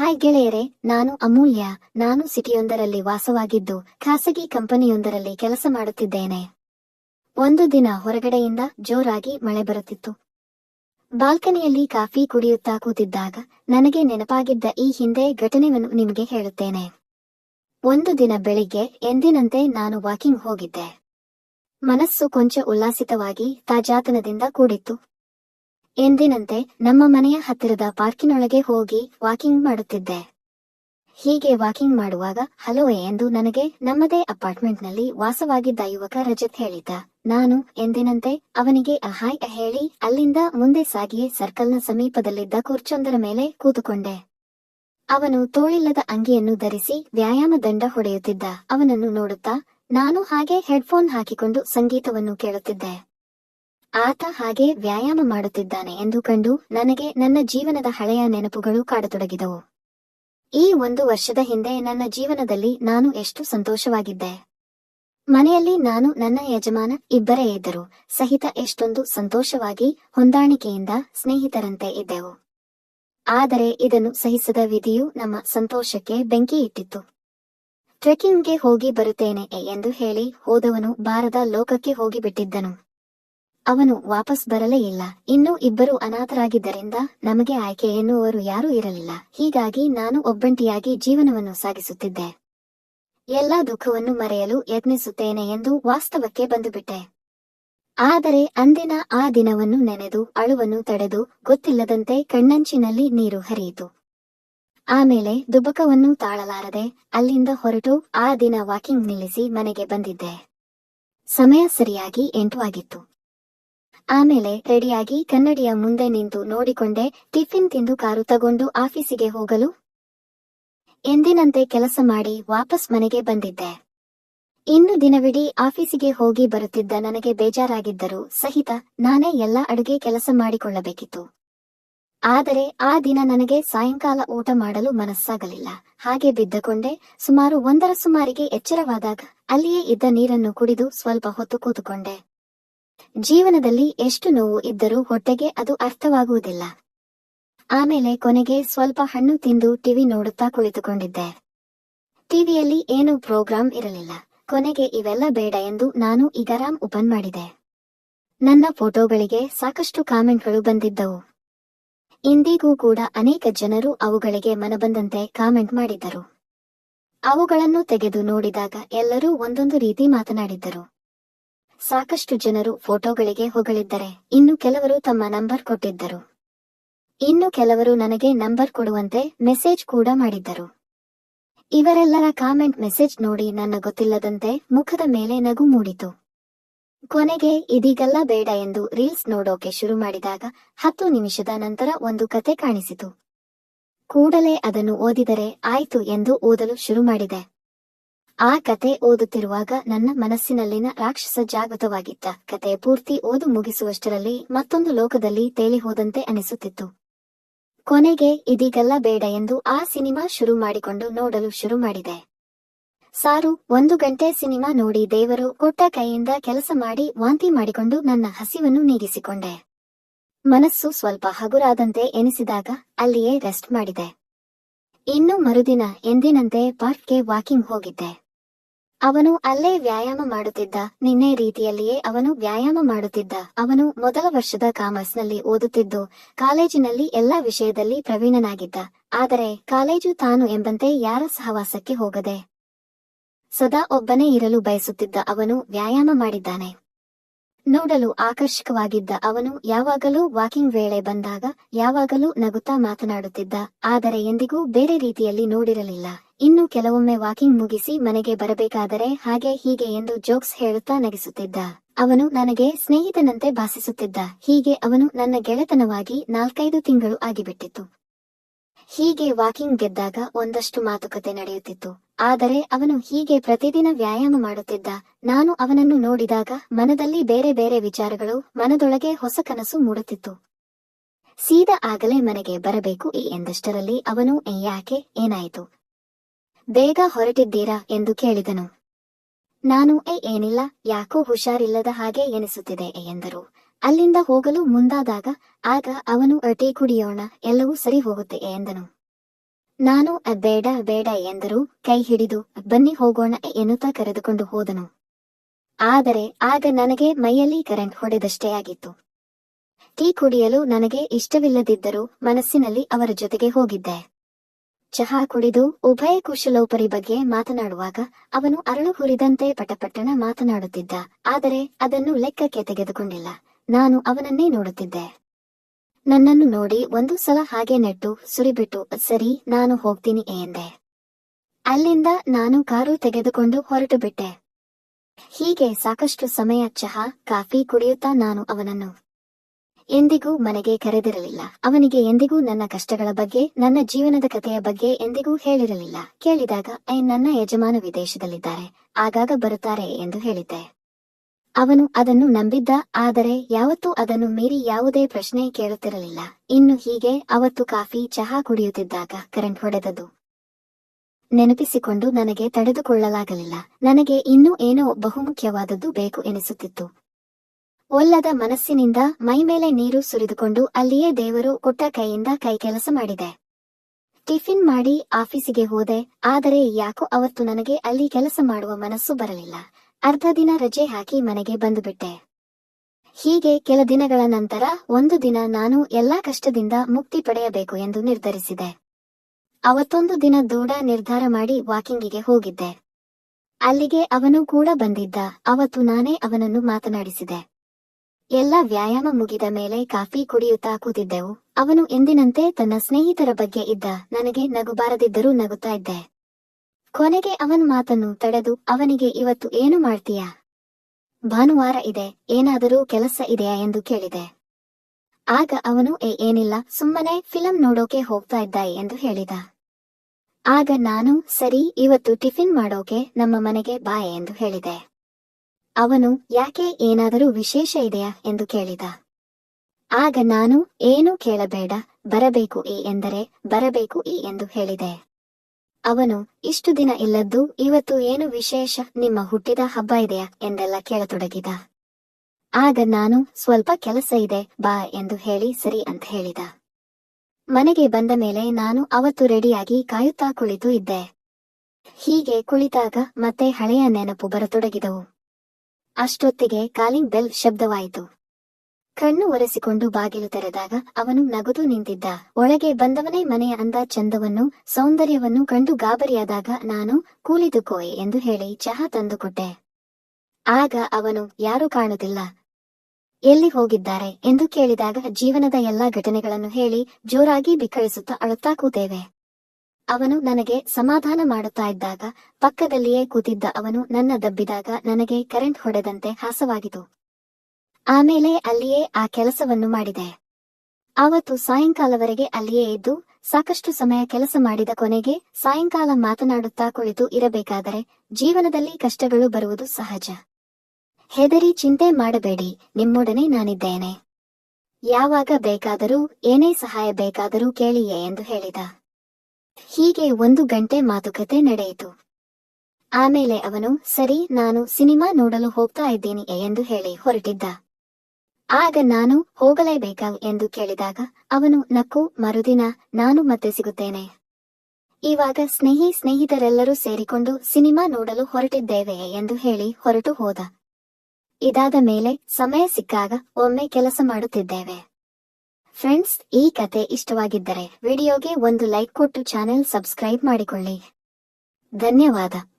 Hi ಗೆಳೆಯರೆ, ನಾನು ಅಮೂಲ್ಯ. ನಾನು ಸಿಟಿಯೊಂದರಲ್ಲಿ ವಾಸವಾಗಿದ್ದು, ಖಾಸಗಿ ಕಂಪನಿಯೊಂದರಲ್ಲಿ ಕೆಲಸ ಮಾಡುತ್ತಿದ್ದೇನೆ. ಒಂದು ದಿನ ಹೊರಗಡೆಯಿಂದ ಜೋರಾಗಿ ಮಳೆ ಬರುತ್ತಿತ್ತು. ಬಾಲ್ಕನಿಯಲ್ಲಿ ಕಾಫಿ ಕುಡಿಯುತ್ತಾ ಕೂತಿದ್ದಾಗ, ನನಗೆ ನೆನಪಾಗಿದ್ದ ಈ ಹಿಂದೆ ಘಟನೆಯನ್ನು ನಿಮಗೆ ಹೇಳುತ್ತೇನೆ. ಒಂದು ದಿನ ಬೆಳಿಗ್ಗೆ ಎಂದಿನಂತೆ ನಾನು ವಾಕಿಂಗ್ ಹೋಗಿದ್ದೆ. ಮನಸ್ಸು ಕೊಂಚ ಉಲ್ಲಾಸಿತವಾಗಿ ತಾಜಾತನದಿಂದ ಕೂಡಿತ್ತು. ಎಂದಿನಂತೆ ನಮ್ಮ ಮನೆಯ ಹತ್ತಿರದ ಪಾರ್ಕಿನೊಳಗೆ ಹೋಗಿ ವಾಕಿಂಗ್ ಮಾಡುತ್ತಿದ್ದೆ. ಹೀಗೆ ವಾಕಿಂಗ್ ಮಾಡುವಾಗ, ಹಲೋ ಎಂದು ನನಗೆ ನಮ್ಮದೇ ಅಪಾರ್ಟ್ಮೆಂಟ್ನಲ್ಲಿ ವಾಸವಾಗಿದ್ದ ಯುವಕ ರಜತ್ ಹೇಳಿದ್ದ ನಾನು ಎಂದಿನಂತೆ ಅವನಿಗೆ ಅಹಾಯ್ ಹೇಳಿ, ಅಲ್ಲಿಂದ ಮುಂದೆ ಸಾಗಿಯೇ ಸರ್ಕಲ್ನ ಸಮೀಪದಲ್ಲಿದ್ದ ಕುರ್ಚೊಂದರ ಮೇಲೆ ಕೂತುಕೊಂಡೆ. ಅವನು ತೋಳಿಲ್ಲದ ಅಂಗಿಯನ್ನು ಧರಿಸಿ ವ್ಯಾಯಾಮ ದಂಡ ಹೊಡೆಯುತ್ತಿದ್ದ. ಅವನನ್ನು ನೋಡುತ್ತಾ, ನಾನು ಹಾಗೆ ಹೆಡ್ಫೋನ್ ಹಾಕಿಕೊಂಡು ಸಂಗೀತವನ್ನು ಕೇಳುತ್ತಿದ್ದೆ. ಆತ ಹಾಗೆ ವ್ಯಾಯಾಮ ಮಾಡುತ್ತಿದ್ದಾನೆ ಎಂದು ಕಂಡು ನನಗೆ ನನ್ನ ಜೀವನದ ಹಳೆಯ ನೆನಪುಗಳು ಕಾಡತೊಡಗಿದವು. ಈ ಒಂದು ವರ್ಷದ ಹಿಂದೆ ನನ್ನ ಜೀವನದಲ್ಲಿ ನಾನು ಎಷ್ಟು ಸಂತೋಷವಾಗಿದ್ದೆ. ಮನೆಯಲ್ಲಿ ನಾನು ನನ್ನ ಯಜಮಾನ ಇಬ್ಬರೇ ಇದ್ದರು. ಸಹಿತ ಎಷ್ಟೊಂದು ಸಂತೋಷವಾಗಿ ಹೊಂದಾಣಿಕೆಯಿಂದ ಸ್ನೇಹಿತರಂತೆ ಇದ್ದೆವು. ಆದರೆ ಇದನ್ನು ಸಹಿಸದ ವಿಧಿಯು ನಮ್ಮ ಸಂತೋಷಕ್ಕೆ ಬೆಂಕಿ ಇಟ್ಟಿತ್ತು. ಟ್ರೆಕ್ಕಿಂಗ್ಗೆ ಹೋಗಿ ಬರುತ್ತೇನೆ ಎಂದು ಹೇಳಿ ಹೋದವನು ಬಾರದ ಲೋಕಕ್ಕೆ ಹೋಗಿಬಿಟ್ಟಿದ್ದನು. ಅವನು ವಾಪಸ್ ಬರಲೇ ಇಲ್ಲ. ಇನ್ನೂ ಇಬ್ಬರು ಅನಾಥರಾಗಿದ್ದರಿಂದ ನಮಗೆ ಆಯ್ಕೆ ಎನ್ನುವರು ಯಾರೂ ಇರಲಿಲ್ಲ. ಹೀಗಾಗಿ ನಾನು ಒಬ್ಬಂಟಿಯಾಗಿ ಜೀವನವನ್ನು ಸಾಗಿಸುತ್ತಿದ್ದೆ. ಎಲ್ಲಾ ದುಃಖವನ್ನು ಮರೆಯಲು ಯತ್ನಿಸುತ್ತೇನೆ ಎಂದು ವಾಸ್ತವಕ್ಕೆ ಬಂದುಬಿಟ್ಟೆ. ಆದರೆ ಅಂದಿನ ಆ ದಿನವನ್ನು ನೆನೆದು, ಅಳುವನ್ನು ತಡೆದು, ಗೊತ್ತಿಲ್ಲದಂತೆ ಕಣ್ಣಂಚಿನಲ್ಲಿ ನೀರು ಹರಿಯಿತು. ಆಮೇಲೆ ದುಬಕವನ್ನು ತಾಳಲಾರದೆ ಅಲ್ಲಿಂದ ಹೊರಟು ಆ ದಿನ ವಾಕಿಂಗ್ ನಿಲ್ಲಿಸಿ ಮನೆಗೆ ಬಂದಿದ್ದೆ. ಸಮಯ ಸರಿಯಾಗಿ ಎಂಟು ಆಗಿತ್ತು. ಆಮೇಲೆ ರೆಡಿಯಾಗಿ ಕನ್ನಡಿಯ ಮುಂದೆ ನಿಂತು ನೋಡಿಕೊಂಡೆ ಟಿಫಿನ್ ತಿಂದು ಕಾರು ತಗೊಂಡು ಆಫೀಸಿಗೆ ಹೋಗಲು. ಎಂದಿನಂತೆ ಕೆಲಸ ಮಾಡಿ ವಾಪಸ್ ಮನೆಗೆ ಬಂದಿದ್ದೆ. ಇನ್ನು ದಿನವಿಡೀ ಆಫೀಸಿಗೆ ಹೋಗಿ ಬರುತ್ತಿದ್ದ ನನಗೆ ಬೇಜಾರಾಗಿದ್ದರೂ ಸಹಿತ ನಾನೇ ಎಲ್ಲ ಅಡುಗೆ ಕೆಲಸ ಮಾಡಿಕೊಳ್ಳಬೇಕಿತ್ತು. ಆದರೆ ಆ ದಿನ ನನಗೆ ಸಾಯಂಕಾಲ ಊಟ ಮಾಡಲು ಮನಸ್ಸಾಗಲಿಲ್ಲ. ಹಾಗೆ ಬಿದ್ದಕೊಂಡೆ ಸುಮಾರು ಒಂದರ ಸುಮಾರಿಗೆ ಎಚ್ಚರವಾದಾಗ ಅಲ್ಲಿಯೇ ಇದ್ದ ನೀರನ್ನು ಕುಡಿದು ಸ್ವಲ್ಪ ಹೊತ್ತು ಕೂತುಕೊಂಡೆ. ಜೀವನದಲ್ಲಿ ಎಷ್ಟು ನೋವು ಇದ್ದರೂ ಹೊಟ್ಟೆಗೆ ಅದು ಅರ್ಥವಾಗುವುದಿಲ್ಲ. ಆಮೇಲೆ ಕೊನೆಗೆ ಸ್ವಲ್ಪ ಹಣ್ಣು ತಿಂದು ಟಿವಿ ನೋಡುತ್ತಾ ಕುಳಿತುಕೊಂಡಿದ್ದೆ. ಟಿವಿಯಲ್ಲಿ ಏನೂ ಪ್ರೋಗ್ರಾಂ ಇರಲಿಲ್ಲ. ಕೊನೆಗೆ ಇವೆಲ್ಲ ಬೇಡ ಎಂದು ನಾನು ಇಗರಾಮ್ ಓಪನ್ ಮಾಡಿದೆ. ನನ್ನ ಫೋಟೋಗಳಿಗೆ ಸಾಕಷ್ಟು ಕಾಮೆಂಟ್ಗಳು ಬಂದಿದ್ದವು. ಇಂದಿಗೂ ಕೂಡ ಅನೇಕ ಜನರು ಅವುಗಳಿಗೆ ಮನಬಂದಂತೆ ಕಾಮೆಂಟ್ ಮಾಡಿದ್ದರು. ಅವುಗಳನ್ನು ತೆಗೆದು ನೋಡಿದಾಗ ಎಲ್ಲರೂ ಒಂದೊಂದು ರೀತಿ ಮಾತನಾಡಿದ್ದರು. ಸಾಕಷ್ಟು ಜನರು ಫೋಟೋಗಳಿಗೆ ಹೊಗಳಿದ್ದರೆ ಇನ್ನು ಕೆಲವರು ತಮ್ಮ ನಂಬರ್ ಕೊಟ್ಟಿದ್ದರು. ಇನ್ನು ಕೆಲವರು ನನಗೆ ನಂಬರ್ ಕೊಡುವಂತೆ ಮೆಸೇಜ್ ಕೂಡ ಮಾಡಿದ್ದರು. ಇವರೆಲ್ಲರ ಕಾಮೆಂಟ್ ಮೆಸೇಜ್ ನೋಡಿ ನನ್ನ ಗೊತ್ತಿಲ್ಲದಂತೆ ಮುಖದ ಮೇಲೆ ನಗು ಮೂಡಿತು. ಕೊನೆಗೆ, ಇದೀಗಲ್ಲ ಬೇಡ ಎಂದು ರೀಲ್ಸ್ ನೋಡೋಕೆ ಶುರು ಮಾಡಿದಾಗ ಹತ್ತು ನಿಮಿಷದ ನಂತರ ಒಂದು ಕತೆ ಕಾಣಿಸಿತು. ಕೂಡಲೇ ಅದನ್ನು ಓದಿದರೆ ಆಯ್ತು ಎಂದು ಓದಲು ಶುರು ಮಾಡಿದೆ. ಆ ಕತೆ ಓದುತ್ತಿರುವಾಗ ನನ್ನ ಮನಸ್ಸಿನಲ್ಲಿನ ರಾಕ್ಷಸ ಜಾಗೃತವಾಗಿದ್ದ. ಕತೆ ಪೂರ್ತಿ ಓದು ಮುಗಿಸುವಷ್ಟರಲ್ಲಿ ಮತ್ತೊಂದು ಲೋಕದಲ್ಲಿ ತೇಲಿಹೋದಂತೆ ಅನಿಸುತ್ತಿತ್ತು. ಕೊನೆಗೆ ಇದೀಗಲ್ಲ ಬೇಡ ಎಂದು ಆ ಸಿನಿಮಾ ಶುರು ಮಾಡಿಕೊಂಡು ನೋಡಲು ಶುರು ಮಾಡಿದೆ. ಸಾರು, ಒಂದು ಗಂಟೆ ಸಿನಿಮಾ ನೋಡಿ ದೇವರು ಕೊಟ್ಟ ಕೈಯಿಂದ ಕೆಲಸ ಮಾಡಿ ವಾಂತಿ ಮಾಡಿಕೊಂಡು ನನ್ನ ಹಸಿವನ್ನು ನೀಗಿಸಿಕೊಂಡೆ. ಮನಸ್ಸು ಸ್ವಲ್ಪ ಹಗುರಾದಂತೆ ಎನಿಸಿದಾಗ ಅಲ್ಲಿಯೇ ರೆಸ್ಟ್ ಮಾಡಿದೆ. ಇನ್ನು ಮರುದಿನ ಎಂದಿನಂತೆ ಪಾರ್ಕ್ಗೆ ವಾಕಿಂಗ್ ಹೋಗಿದ್ದೆ. ಅವನು ಅಲ್ಲೇ ವ್ಯಾಯಾಮ ಮಾಡುತ್ತಿದ್ದ. ನಿನ್ನೆ ರೀತಿಯಲ್ಲಿಯೇ ಅವನು ವ್ಯಾಯಾಮ ಮಾಡುತ್ತಿದ್ದ. ಅವನು ಮೊದಲ ವರ್ಷದ ಕಾಮರ್ಸ್ನಲ್ಲಿ ಓದುತ್ತಿದ್ದು, ಕಾಲೇಜಿನಲ್ಲಿ ಎಲ್ಲಾ ವಿಷಯದಲ್ಲಿ ಪ್ರವೀಣನಾಗಿದ್ದ. ಆದರೆ ಕಾಲೇಜು ತಾನು ಎಂಬಂತೆ ಯಾರ ಸಹವಾಸಕ್ಕೆ ಹೋಗದೆ ಸದಾ ಒಬ್ಬನೇ ಇರಲು ಬಯಸುತ್ತಿದ್ದ ಅವನು ವ್ಯಾಯಾಮ ಮಾಡಿದ್ದಾನೆ. ನೋಡಲು ಆಕರ್ಷಕವಾಗಿದ್ದ ಅವನು ಯಾವಾಗಲೂ ವಾಕಿಂಗ್ ವೇಳೆ ಬಂದಾಗ ಯಾವಾಗಲೂ ನಗುತ್ತಾ ಮಾತನಾಡುತ್ತಿದ್ದ. ಆದರೆ ಎಂದಿಗೂ ಬೇರೆ ರೀತಿಯಲ್ಲಿ ನೋಡಿರಲಿಲ್ಲ. ಇನ್ನು ಕೆಲವೊಮ್ಮೆ ವಾಕಿಂಗ್ ಮುಗಿಸಿ ಮನೆಗೆ ಬರಬೇಕಾದರೆ ಹಾಗೆ ಹೀಗೆ ಎಂದು ಜೋಕ್ಸ್ ಹೇಳುತ್ತಾ ನಗಿಸುತ್ತಿದ್ದ. ಅವನು ನನಗೆ ಸ್ನೇಹಿತನಂತೆ ಭಾಸಿಸುತ್ತಿದ್ದ. ಹೀಗೆ ಅವನು ನನ್ನ ಗೆಳೆತನವಾಗಿ ನಾಲ್ಕೈದು ತಿಂಗಳು ಆಗಿಬಿಟ್ಟಿತ್ತು. ಹೀಗೆ ವಾಕಿಂಗ್ ಗೆದ್ದಾಗ ಒಂದಷ್ಟು ಮಾತುಕತೆ ನಡೆಯುತ್ತಿತ್ತು. ಆದರೆ ಅವನು ಹೀಗೆ ಪ್ರತಿದಿನ ವ್ಯಾಯಾಮ ಮಾಡುತ್ತಿದ್ದ. ನಾನು ಅವನನ್ನು ನೋಡಿದಾಗ ಮನದಲ್ಲಿ ಬೇರೆ ಬೇರೆ ವಿಚಾರಗಳು ಮನದೊಳಗೆ ಹೊಸ ಕನಸು ಮೂಡುತ್ತಿತ್ತು. ಸೀದ ಆಗಲೇ ಮನೆಗೆ ಬರಬೇಕು ಈ ಎಂದಷ್ಟರಲ್ಲಿ ಅವನು "ಏ, ಯಾಕೆ? ಏನಾಯಿತು? ಬೇಗ ಹೊರಟಿದ್ದೀರಾ? ಎಂದು ಕೇಳಿದನು. ನಾನು ಏ ಏನಿಲ್ಲ ಯಾಕೋ ಹುಷಾರಿಲ್ಲದ ಹಾಗೆ ಎನಿಸುತ್ತಿದೆ ಎಂದರು. ಅಲ್ಲಿಂದ ಹೋಗಲು ಮುಂದಾದಾಗ ಆಗ ಅವನು ಅಟೇ ಕುಡಿಯೋಣ ಎಲ್ಲವೂ ಸರಿ ಹೋಗುತ್ತೆ ಎಂದನು. ನಾನು, ಬೇಡ ಬೇಡ ಎಂದರು ಕೈ ಹಿಡಿದು, ಬನ್ನಿ ಹೋಗೋಣ ಎನ್ನುತ್ತಾ ಕರೆದುಕೊಂಡು ಹೋದನು. ಆದರೆ, ಆಗ ನನಗೆ ಮೈಯಲ್ಲಿ ಕರೆಂಟ್ ಹೊಡೆದಷ್ಟೇ ಆಗಿತ್ತು. ಟೀ ಕುಡಿಯಲು ನನಗೆ ಇಷ್ಟವಿಲ್ಲದಿದ್ದರೂ ಮನಸ್ಸಿನಲ್ಲಿ ಅವರ ಜೊತೆಗೆ ಹೋಗಿದ್ದೆ. ಚಹಾ ಕುಡಿದು, ಉಭಯ ಕುಶಲೋಪರಿ ಬಗ್ಗೆ ಮಾತನಾಡುವಾಗ ಅವನು ಅರಳು ಹುರಿದಂತೆ ಪಟಪಟ್ಟಣ ಮಾತನಾಡುತ್ತಿದ್ದ, ಆದರೆ ಅದನ್ನು ಲೆಕ್ಕಕ್ಕೆ ತೆಗೆದುಕೊಂಡಿಲ್ಲ. ನಾನು ಅವನನ್ನೇ ನೋಡುತ್ತಿದ್ದೆ. ನನ್ನನ್ನು ನೋಡಿ ಒಂದು ಸಲ ಹಾಗೆ ನೆಟ್ಟು ಸುರಿಬಿಟ್ಟು, ಸರಿ, ನಾನು ಹೋಗ್ತೀನಿ ಎಂದೆ. ಅಲ್ಲಿಂದ ನಾನು ಕಾರು ತೆಗೆದುಕೊಂಡು ಹೊರಟು ಬಿಟ್ಟೆ. ಹೀಗೆ ಸಾಕಷ್ಟು ಸಮಯ ಚಹಾ, ಕಾಫಿ ಕುಡಿಯುತ್ತಾ ನಾನು ಅವನನ್ನು. ಎಂದಿಗೂ ಮನೆಗೆ ಕರೆದಿರಲಿಲ್ಲ. ಅವನಿಗೆ ಎಂದಿಗೂ ನನ್ನ ಕಷ್ಟಗಳ ಬಗ್ಗೆ, ನನ್ನ ಜೀವನದ ಕಥೆಯ ಬಗ್ಗೆ ಎಂದಿಗೂ ಹೇಳಿರಲಿಲ್ಲ. ಕೇಳಿದಾಗ ಐ ನನ್ನ ಯಜಮಾನ ವಿದೇಶದಲ್ಲಿದ್ದಾರೆ. ಆಗಾಗ ಬರುತ್ತಾರೆ ಎಂದು ಹೇಳಿದ್ದೆ. ಅವನು ಅದನ್ನು ನಂಬಿದ್ದ, ಆದರೆ ಯಾವತ್ತೂ ಅದನ್ನು ಮೀರಿ ಯಾವುದೇ ಪ್ರಶ್ನೆ ಕೇಳುತ್ತಿರಲಿಲ್ಲ. ಇನ್ನು ಹೀಗೆ ಅವತ್ತು ಕಾಫಿ, ಚಹಾ ಕುಡಿಯುತ್ತಿದ್ದಾಗ ಕರೆಂಟ್ ಹೊಡೆದದು ನೆನಪಿಸಿಕೊಂಡು ನನಗೆ ತಡೆದುಕೊಳ್ಳಲಾಗಲಿಲ್ಲ. ನನಗೆ ಇನ್ನೂ ಏನೋ ಬಹುಮುಖ್ಯವಾದದ್ದು ಬೇಕು ಎನಿಸುತ್ತಿತ್ತು. ಒಲ್ಲದ ಮನಸ್ಸಿನಿಂದ ಮೈಮೇಲೆ ನೀರು ಸುರಿದುಕೊಂಡು ಅಲ್ಲಿಯೇ ದೇವರು ಕೊಟ್ಟ ಕೈಯಿಂದ ಕೈ ಕೆಲಸ ಮಾಡಿದೆ. ಟಿಫಿನ್ ಮಾಡಿ ಆಫೀಸಿಗೆ ಹೋದೆ, ಆದರೆ ಯಾಕೋ ಅವತ್ತು ನನಗೆ ಅಲ್ಲಿ ಕೆಲಸ ಮಾಡುವ ಮನಸ್ಸು ಬರಲಿಲ್ಲ. ಅರ್ಧ ದಿನ ರಜೆ ಹಾಕಿ ಮನೆಗೆ ಬಂದುಬಿಟ್ಟೆ. ಹೀಗೆ ಕೆಲ ದಿನಗಳ ನಂತರ ಒಂದು ದಿನ ನಾನು ಎಲ್ಲಾ ಕಷ್ಟದಿಂದ ಮುಕ್ತಿ ಪಡೆಯಬೇಕು ಎಂದು ನಿರ್ಧರಿಸಿದೆ. ಅವತ್ತೊಂದು ದಿನ ದೂಡ ನಿರ್ಧಾರ ಮಾಡಿ ವಾಕಿಂಗಿಗೆ ಹೋಗಿದ್ದೆ. ಅಲ್ಲಿಗೆ ಅವನು ಕೂಡ ಬಂದಿದ್ದ. ಅವತ್ತು ನಾನೇ ಅವನನ್ನು ಮಾತನಾಡಿಸಿದೆ. ಎಲ್ಲ ವ್ಯಾಯಾಮ ಮುಗಿದ ಮೇಲೆ ಕಾಫಿ ಕುಡಿಯುತ್ತಾ ಕೂತಿದ್ದೆವು. ಅವನು ಎಂದಿನಂತೆ ತನ್ನ ಸ್ನೇಹಿತರ ಬಗ್ಗೆ ಇದ್ದ. ನನಗೆ ನಗುಬಾರದಿದ್ದರೂ ನಗುತ್ತಾ ಇದ್ದೆ. ಕೊನೆಗೆ ಅವನ್ ಮಾತನ್ನು ತಡೆದು ಅವನಿಗೆ, ಇವತ್ತು ಏನು ಮಾಡ್ತೀಯ? ಭಾನುವಾರ ಇದೆ, ಏನಾದರೂ ಕೆಲಸ ಇದೆಯಾ? ಎಂದು ಕೇಳಿದೆ. ಆಗ ಅವನು, ಏ, ಏನಿಲ್ಲ, ಸುಮ್ಮನೆ ಫಿಲಂ ನೋಡೋಕೆ ಹೋಗ್ತಾ ಇದ್ದ ಎಂದು ಹೇಳಿದ. ಆಗ ನಾನು, ಸರಿ, ಇವತ್ತು ಟಿಫಿನ್ ಮಾಡೋಕೆ ನಮ್ಮ ಮನೆಗೆ ಬಾ ಎಂದು ಹೇಳಿದೆ. ಅವನು, ಯಾಕೆ, ಏನಾದರೂ ವಿಶೇಷ ಇದೆಯಾ? ಎಂದು ಕೇಳಿದ. ಆಗ ನಾನು, ಏನೂ ಕೇಳಬೇಡ, ಬರಬೇಕು ಈ ಎಂದರೆ, ಬರಬೇಕು ಈ ಎಂದು ಹೇಳಿದೆ. ಅವನು, ಇಷ್ಟು ದಿನ ಇಲ್ಲದ್ದು, ಇವತ್ತು ಏನು ವಿಶೇಷ? ನಿಮ್ಮ ಹುಟ್ಟಿದ ಹಬ್ಬ ಇದೆಯಾ? ಎಂದೆಲ್ಲ ಕೇಳತೊಡಗಿದ. ಆಗ ನಾನು, ಸ್ವಲ್ಪ ಕೆಲಸ ಇದೆ, ಬಾ ಎಂದು ಹೇಳಿ ಸರಿ ಅಂತ ಹೇಳಿದ. ಮನೆಗೆ ಬಂದ ಮೇಲೆ ನಾನು ಅವತ್ತು ರೆಡಿಯಾಗಿ ಕಾಯುತ್ತಾ ಕುಳಿತು ಇದ್ದೆ. ಹೀಗೆ ಕುಳಿತಾಗ ಮತ್ತೆ ಹಳೆಯ ನೆನಪು ಬರತೊಡಗಿದವು. ಅಷ್ಟೊತ್ತಿಗೆ ಕಾಲಿಂಗ್ ಬೆಲ್ ಶಬ್ದವಾಯಿತು. ಕಣ್ಣು ಒರೆಸಿಕೊಂಡು ಬಾಗಿಲು ತೆರೆದಾಗ ಅವನು ನಗುದು ನಿಂತಿದ್ದ. ಒಳಗೆ ಬಂದವನೇ ಮನೆಯ ಅಂದ ಚಂದವನ್ನು, ಸೌಂದರ್ಯವನ್ನು ಕಂಡು ಗಾಬರಿಯಾದಾಗ ನಾನು ಕೂಲಿದುಕೋಯ್ ಎಂದು ಹೇಳಿ ಚಹಾ ತಂದುಕೊಟ್ಟೆ. ಆಗ ಅವನು, ಯಾರೂ ಕಾಣುತ್ತಿಲ್ಲ ಎಲ್ಲಿ ಹೋಗಿದ್ದಾರೆ ಎಂದು ಕೇಳಿದಾಗ ಜೀವನದ ಎಲ್ಲಾ ಘಟನೆಗಳನ್ನು ಹೇಳಿ ಜೋರಾಗಿ ಬಿಕ್ಕಳಿಸುತ್ತಾ ಅಳುತ್ತಾ ಕೂತೇವೆ. ಅವನು ನನಗೆ ಸಮಾಧಾನ ಮಾಡುತ್ತಾ ಇದ್ದಾಗ ಪಕ್ಕದಲ್ಲಿಯೇ ಕೂತಿದ್ದ ಅವನು ನನ್ನ ದಬ್ಬಿದಾಗ ನನಗೆ ಕರೆಂಟ್ ಹೊಡೆದಂತೆ ಹಾಸವಾಗಿತು ಆಮೇಲೆ ಅಲ್ಲಿಯೇ ಆ ಕೆಲಸವನ್ನು ಮಾಡಿದೆ. ಆವತ್ತು ಸಾಯಂಕಾಲವರೆಗೆ ಅಲ್ಲಿಯೇ ಇದ್ದು, ಸಾಕಷ್ಟು ಸಮಯ ಕೆಲಸ ಮಾಡಿದ ಕೊನೆಗೆ ಸಾಯಂಕಾಲ ಮಾತನಾಡುತ್ತಾ ಕುಳಿತು ಇರಬೇಕಾದರೆ ಜೀವನದಲ್ಲಿ ಕಷ್ಟಗಳು ಬರುವುದು ಸಹಜ. ಹೆದರಿ ಚಿಂತೆ ಮಾಡಬೇಡಿ, ನಿಮ್ಮೊಡನೆ ನಾನಿದ್ದೇನೆ. ಯಾವಾಗ ಬೇಕಾದರೂ, ಏನೇ ಸಹಾಯ ಬೇಕಾದರೂ ಕೇಳಿಯೇ ಎಂದು ಹೇಳಿದ. ಹೀಗೆ ಒಂದು ಗಂಟೆ ಮಾತುಕತೆ ನಡೆಯಿತು. ಆಮೇಲೆ ಅವನು, ಸರಿ, ನಾನು ಸಿನಿಮಾ ನೋಡಲು ಹೋಗ್ತಾ ಇದ್ದೀನಿ ಎಂದು ಹೇಳಿ ಹೊರಟಿದ್ದ. ಆಗ ನಾನು ಹೋಗಲೇಬೇಕಾ ಎಂದು ಕೇಳಿದಾಗ, ಅವನು, ನಕ್ಕು, ಮರುದಿನ, ನಾನು ಮತ್ತೆ ಸಿಗುತ್ತೇನೆ. ಇವಾಗ ಸ್ನೇಹಿ ಸ್ನೇಹಿತರೆಲ್ಲರೂ ಸೇರಿಕೊಂಡು ಸಿನಿಮಾ ನೋಡಲು ಹೊರಟಿದ್ದೇವೆ ಎಂದು ಹೇಳಿ ಹೊರಟು ಹೋದ. ಇದಾದ ಮೇಲೆ ಸಮಯ ಸಿಕ್ಕಾಗ ಒಮ್ಮೆ ಕೆಲಸ ಮಾಡುತ್ತಿದ್ದೇವೆ. ಫ್ರೆಂಡ್ಸ್, ಈ ಕತೆ ಇಷ್ಟವಾಗಿದ್ದರೆ ವಿಡಿಯೋಗೆ ಒಂದು ಲೈಕ್ ಕೊಟ್ಟು ಚಾನೆಲ್ ಸಬ್ಸ್ಕ್ರೈಬ್ ಮಾಡಿಕೊಳ್ಳಿ. ಧನ್ಯವಾದ.